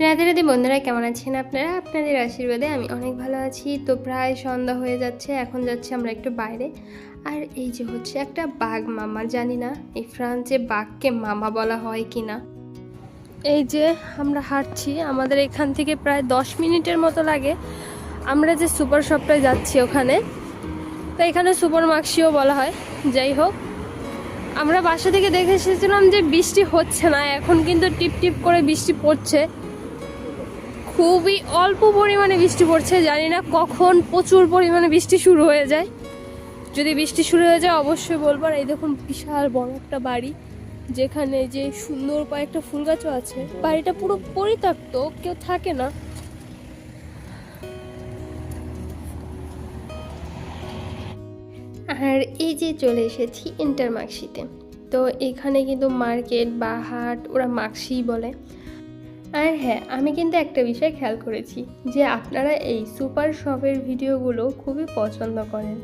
রাধে রাধে বন্ধুরা, কেমন আছেন আপনারা? আপনাদের আশীর্বাদে আমি অনেক ভালো আছি। তো প্রায় সন্ধ্যা হয়ে যাচ্ছে, এখন যাচ্ছি আমরা একটু বাইরে। আর এই যে হচ্ছে একটা বাঘ মামা, জানি না এই ফ্রান্সে বাঘকে মামা বলা হয় কি না। এই যে আমরা হাঁটছি, আমাদের এখান থেকে প্রায় দশ মিনিটের মতো লাগে। আমরা যে সুপার শপটায় যাচ্ছি ওখানে, তো এখানে সুপার মাক্সিও বলা হয়। যাই হোক, আমরা বাসা থেকে দেখে এসেছিলাম যে বৃষ্টি হচ্ছে না, এখন কিন্তু টিপ টিপ করে বৃষ্টি পড়ছে। খুবই অল্প পরিমাণে বৃষ্টি পড়ছে, জানি না কখন প্রচুর পরিমাণে বৃষ্টি শুরু হয়ে যায়। যদি বৃষ্টি শুরু হয়ে যায়, অবশ্যই বলব। আর এই দেখুন বিশাল বড় একটা বাড়ি, যেখানে যে সুন্দর কয়েকটা ফুল গাছও আছে। বাড়িটা পুরো পরিত্যক্ত, কেউ থাকে না। আর এই যে চলে এসেছি ইন্টারমার্কশিতে তো এখানে কিন্তু মার্কেট, বা হাট, ওরা মার্কশি বলে। আর হ্যাঁ আমি কিন্তু একটা বিষয় খেয়াল করেছি যে আপনারা এই সুপার শপের ভিডিওগুলো খুবই পছন্দ করেন।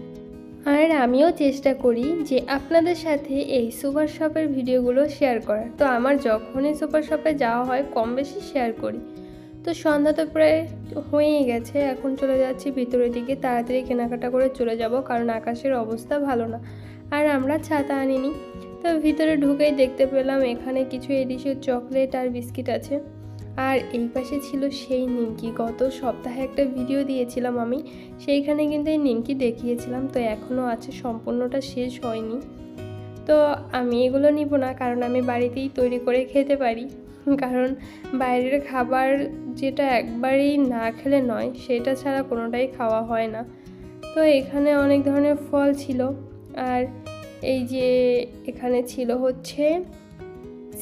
আর আমিও চেষ্টা করি যে আপনাদের সাথে এই সুপার শপের ভিডিওগুলো শেয়ার করার। তো আমার যখনই সুপার শপে যাওয়া হয়, কম বেশি শেয়ার করি। তো সন্ধ্যা তো প্রায় হয়েই গেছে, এখন চলে যাচ্ছি ভিতরের দিকে, তাড়াতাড়ি কেনাকাটা করে চলে যাব কারণ আকাশের অবস্থা ভালো না। আর আমরা ছাতা আনিনি, তো ভিতরে ঢুকেই দেখতে পেলাম এখানে কিছু এডিসের চকলেট আর বিস্কিট আছে। আর এই পাশে ছিল সেই নিমকি। গত সপ্তাহে একটা ভিডিও দিয়েছিলাম আমি, সেইখানে কিন্তু এই নিমকি দেখিয়েছিলাম, তো এখনও আছে, সম্পূর্ণটা শেষ হয়নি। তো আমি এগুলো নিব না, কারণ আমি বাড়িতেই তৈরি করে খেতে পারি। কারণ বাইরের খাবার যেটা একবারেই না খেলে নয়, সেটা ছাড়া কোনোটাই খাওয়া হয় না। তো এখানে অনেক ধরনের ফল ছিল, আর এই যে এখানে ছিল হচ্ছে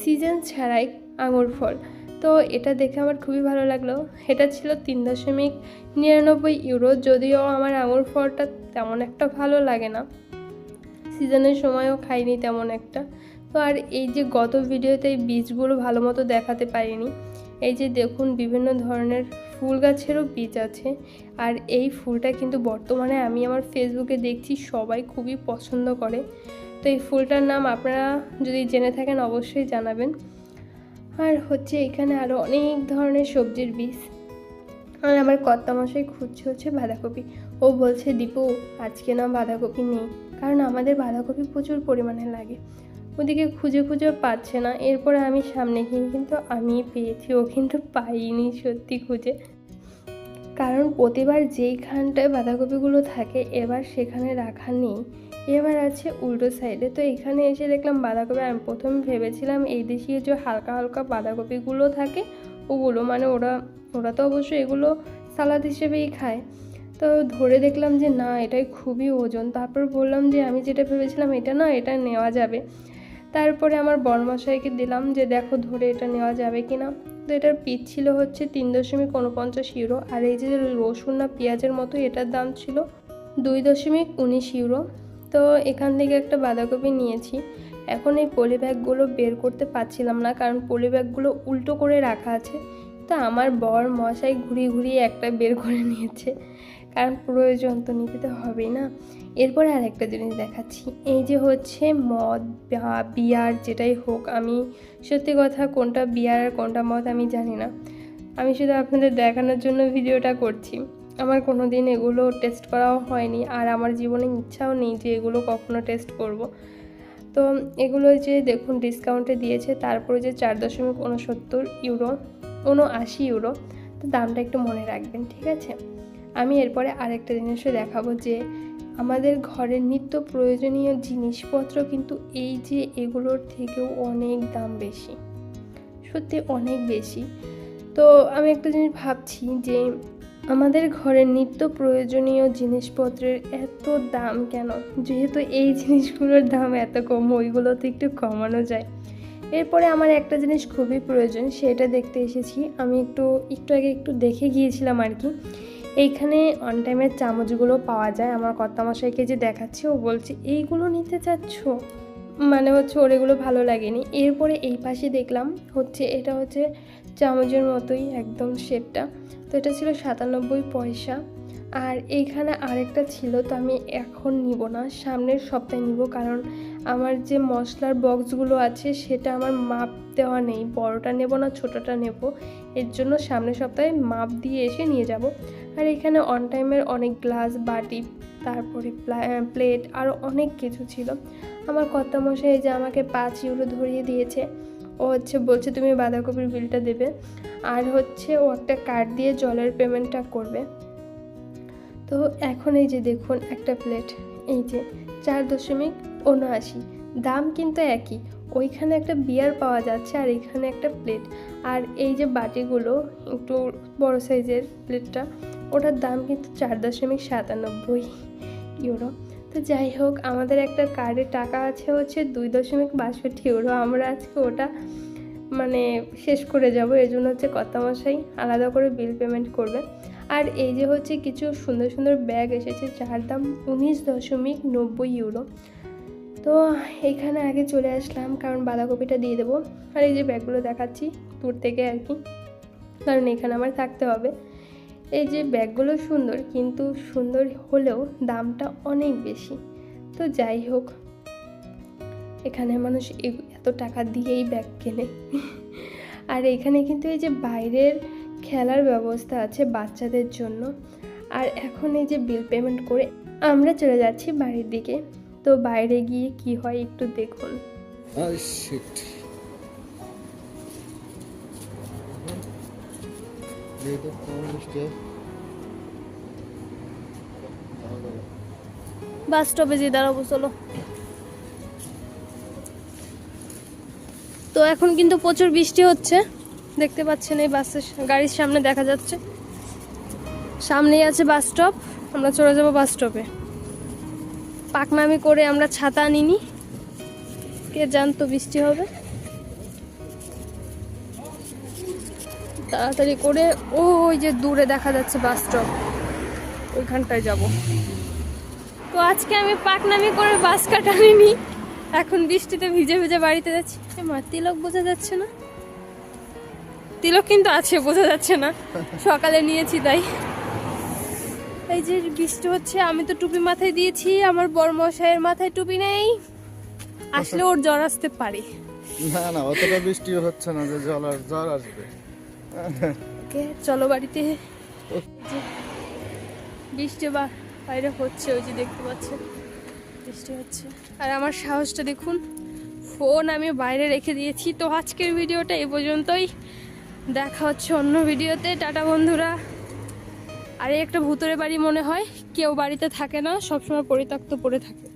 সিজন ছাড়াই আঙুর ফল। তো এটা দেখে আমার খুবই ভালো লাগল। এটা ছিল তিন দশমিক নিরানব্বই ইউরো, যদিও আমার আঙুর ফলটা তেমন একটা ভালো লাগে না। সিজনের সময়ও খাইনি তেমন একটা। তো আর এই যে গত ভিডিওতে এই বীজগুলো ভালো মতো দেখাতে পারিনি, এই যে দেখুন বিভিন্ন ধরনের ফুল গাছেরও বীজ আছে। আর এই ফুলটা কিন্তু বর্তমানে আমি আমার ফেসবুকে দেখছি, সবাই খুবই পছন্দ করে। তো এই ফুলটার নাম আপনারা যদি জেনে থাকেন অবশ্যই জানাবেন। আর হচ্ছে এখানে আরও অনেক ধরনের সবজির বীজ। আর আমার কর্তামশাই খুঁজছে হচ্ছে বাঁধাকপি। ও বলছে, দীপু, আজকে না বাঁধাকপি নেই, কারণ আমাদের বাঁধাকপি প্রচুর পরিমাণে লাগে। ওদিকে খুঁজে খুঁজে পাচ্ছে না। এরপরে আমি সামনে গিয়ে কিন্তু আমি পেয়েছি, ও কিন্তু পাইনি সত্যি খুঁজে। কারণ প্রতিবার যেইখানটায় বাঁধাকপিগুলো থাকে, এবার সেখানে রাখা নেই। এবার আছে উল্টো সাইডে তো এখানে এসে দেখলাম বাঁধাকপি, আমি প্রথম ভেবেছিলাম এই দেশীয় যে হালকা হালকা বাঁধাকপিগুলো থাকে, ওগুলো মানে ওরা ওরা তো অবশ্যই এগুলো সালাদ হিসেবেই খায়। তো ধরে দেখলাম যে না, এটাই খুবই ওজন। তারপর বললাম যে আমি যেটা ভেবেছিলাম এটা না, এটা নেওয়া যাবে। তারপরে আমার বর্মশাইকে দিলাম যে দেখো ধরে এটা নেওয়া যাবে কি না তো এটার পিচ ছিল হচ্ছে তিন দশমিক উনপঞ্চাশ ইউরো, আর এই যে রসুন না পেঁয়াজের মতো এটার দাম ছিল দুই দশমিক উনিশ ইউরো। তো এখান থেকে একটা বাঁধাকপি নিয়েছি। এখন এই পলি ব্যাগগুলো বের করতে পারছিলাম না কারণ পলি ব্যাগগুলো উল্টো করে রাখা আছে। তো আমার বর মশাই ঘুরিয়ে ঘুরিয়ে একটা বের করে নিয়েছে। কারণ প্রয়োজন তো নিতে তো হবেই না। এরপরে আরেকটা জিনিস দেখাচ্ছি। এই যে হচ্ছে মদ, বা বিয়ার যেটাই হোক, আমি সত্যি কথা কোনটা বিয়ার আর কোনটা মদ আমি জানি না। আমি শুধু আপনাদের দেখানোর জন্য ভিডিওটা করছি। আমার কোনো দিন এগুলো টেস্ট করাও হয়নি আর আমার জীবনে ইচ্ছাও নেই যে এগুলো কখনো টেস্ট করব। তো এগুলো যে দেখুন ডিসকাউন্টে দিয়েছে, তারপরে যে চার দশমিক উনসত্তর ইউরো উনআশি ইউরো তো দামটা একটু মনে রাখবেন, ঠিক আছে? আমি এরপরে আরেকটা জিনিসও দেখাবো যে আমাদের ঘরের নিত্য প্রয়োজনীয় জিনিসপত্র কিন্তু এই যে এগুলোর থেকেও অনেক দাম বেশি। সত্যি অনেক বেশি। তো আমি একটা জিনিস ভাবছি যে আমাদের ঘরের নিত্য প্রয়োজনীয় জিনিসপত্রের এত দাম কেন? যেহেতু এই জিনিসগুলোর দাম এত কম, ওইগুলো তো একটু কমানো যায়। এরপরে আমার একটা জিনিস খুবই প্রয়োজন, সেটা দেখতে এসেছি। আমি একটু একটু আগে একটু দেখে গিয়েছিলাম আর কি। এইখানে অন টাইমের চামচগুলো পাওয়া যায়। আমার কর্তামশাইকে যে দেখাচ্ছে, ও বলছে, এইগুলো নিতে চাচ্ছ? মানে হচ্ছে, ওর এগুলো ভালো লাগেনি। এরপরে এই পাশে দেখলাম, হচ্ছে, এটা হচ্ছে চামচের মতোই একদম শেপটা তো এটা ছিল সাতানব্বই পয়সা। আর এইখানে আরেকটা ছিল, তো আমি এখন নিব না, সামনের সপ্তাহে নিব, কারণ আমার যে মশলার বক্সগুলো আছে, সেটা আমার মাপ দেওয়া নেই। বড়টা নেব না, ছোটোটা নেব। এর জন্য সামনের সপ্তাহে মাপ দিয়ে এসে নিয়ে যাব। আর এখানে অন টাইমের অনেক গ্লাস বাটি, তারপরে প্লেট আরও অনেক কিছু ছিল। আমার কর্তামশাই যে আমাকে পাঁচ ইউরো ধরিয়ে দিয়েছে। ও হচ্ছে বলছে তুমি বাঁধাকপির বিলটা দেবে। আর হচ্ছে ও একটা কার্ড দিয়ে জলের পেমেন্টটা করবে। তো এখন এই যে দেখুন একটা প্লেট এই যে চার দশমিক উনআশি দাম কিন্তু একই। ওইখানে একটা বিয়ার পাওয়া যাচ্ছে আর এখানে একটা প্লেট আর এই যে বাটিগুলো একটু বড় সাইজের প্লেটটা ওটার দাম কিন্তু চার দশমিক সাতানব্বই ইউরো তো যাই হোক, আমাদের একটা কার্ডে টাকা আছে হচ্ছে দুই দশমিক বাষট্টি ইউরো। আমরা আজকে ওটা মানে শেষ করে যাব। এর জন্য হচ্ছে কর্তামশাই আলাদা করে বিল পেমেন্ট করবে আর এই যে হচ্ছে কিছু সুন্দর সুন্দর ব্যাগ এসেছে, যার দাম উনিশ দশমিক নব্বই ইউরো। তো এখানে আগে চলে আসলাম, কারণ বাঁধাকপিটা দিয়ে দেবো। আর এই যে ব্যাগগুলো দেখাচ্ছি দূর থেকে আর কি। কারণ এখানে আমার থাকতে হবে। এই যে ব্যাগগুলো সুন্দর, কিন্তু সুন্দর হলেও দামটা অনেক বেশি। তো যাই হোক, এখানে মানুষ এত টাকা দিয়েই ব্যাগ কেনে। আর এখানে কিন্তু এই যে বাইরের খেলার ব্যবস্থা আছে বাচ্চাদের জন্য। আর এখন এই যে বিল পেমেন্ট করে আমরা চলে যাচ্ছি বাড়ির দিকে। তো বাইরে গিয়ে কি হয় একটু দেখুন। বাস স্টপে যে দাঁড়াবো চলো তো এখন কিন্তু প্রচুর বৃষ্টি হচ্ছে। দেখতে পাচ্ছেন এই বাসের গাড়ির সামনে দেখা যাচ্ছে। সামনেই আছে বাস স্টপ। আমরা চলে যাব বাস স্টপে। পাকনামি করে আমরা ছাতা নিনি কে জানতো বৃষ্টি হবে। তাড়াতাড়ি করে ও ওই যে দূরে দেখা যাচ্ছে বাস স্টপ ওইখানটায় যাব। তো আজকে আমি পাকনামি করে বাস কাটা নিনি এখন বৃষ্টিতে ভিজে ভিজে বাড়িতে যাচ্ছি। মা, তিলক বোঝা যাচ্ছে না? তিলক কিন্তু আছে, বোঝা যাচ্ছে না। সকালে নিয়েছি তাই। এই যে বৃষ্টি হচ্ছে, আমি তো টুপি মাথায় দিয়েছি, আমার বড় মশাইয়ের মাথায় টুপি নেই। আসলে ওর জ্বর আসতে পারে। না না, অতটা বৃষ্টি হচ্ছে না যে জল আর জ্বর আসবে। ওকে, চলো বাড়িতে। বৃষ্টি বা বাইরে হচ্ছে, ওই যে দেখতে পাচ্ছেন বৃষ্টি হচ্ছে। আর আমার সাহসটা দেখুন, ফোন আমি বাইরে রেখে দিয়েছি। তো আজকের ভিডিওটা এ পর্যন্তই। দেখা হচ্ছে অন্য ভিডিওতে। টাটা বন্ধুরা। আর একটা ভূতরে বাড়ি মনে হয়, কেউ বাড়িতে থাকে না, সবসময় পরিত্যক্ত পড়ে থাকে।